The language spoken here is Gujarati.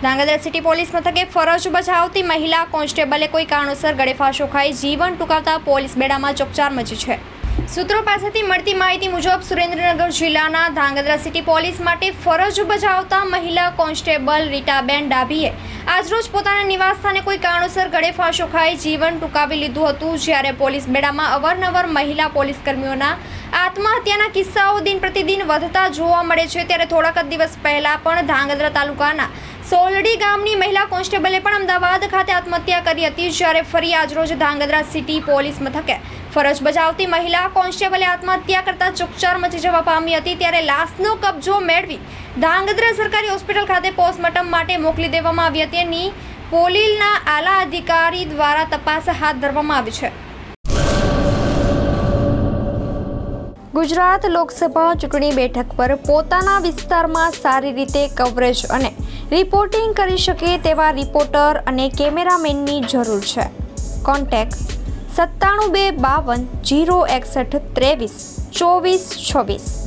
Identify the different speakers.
Speaker 1: ધાંગધ્રા સિટી પોલીસ મથકે ફરજ બજાવતી મહિલા કોન્સ્ટેબલે કોઈ કારણોસર ગળેફાંસો ખાઈ જીવન ટૂંકાવતા પોલીસ બેડામાં ચકચાર મચી છે. સૂત્રો પાસેથી મળતી માહિતી મુજબ સુરેન્દ્રનગર જિલ્લાના ધ્રાંગધ્રા સિટી પોલીસ માટે ફરજ બજાવતા મહિલા કોન્સ્ટેબલ રીટાબેન ડાભીએ આજરોજ પોતાના નિવાસસ્થાને કોઈ કારણોસર ગળેફાંસો ખાઈ જીવન ટૂંકાવી લીધું હતું, જ્યારે પોલીસ બેડામાં અવારનવાર મહિલા પોલીસ કર્મીઓના આત્મહત્યાના કિસ્સાઓ દિન પ્રતિદિન વધતા જોવા મળે છે. ત્યારે થોડાક જ દિવસ પહેલાં પણ ધ્રાંગધ્રા તાલુકાના સોલડી ગામની મહિલા કોન્સ્ટેબલે પણ અમદાવાદ ખાતે આત્મહત્યા કરી હતી. જ્યારે ફરી આજરોજ ધાંગધ્રા સિટી પોલીસ મથકે ફરજ બજાવતી મહિલા કોન્સ્ટેબલે આત્મહત્યા કરતા ચકચાર મચી જવા પામી હતી. ત્યારે લાશનો કબજો મેળવી ધાંગધ્રા સરકારી હોસ્પિટલ ખાતે પોસ્ટમોર્ટમ માટે મોકલી દેવામાં આવી હતી એની પોલીલના આલા અધિકારી દ્વારા તપાસ હાથ ધરવામાં આવી છે. ગુજરાત લોકસભા ચૂંટણી બેઠક પર પોતાના વિસ્તારમાં સારી રીતે કવરેજ અને રિપોર્ટિંગ કરી શકે તેવા રિપોર્ટર અને કેમેરામેનની જરૂર છે. કોન્ટેક્ટ સત્તાણું બે બાવન જીરો એકસઠ ત્રેવીસ ચોવીસ છવ્વીસ.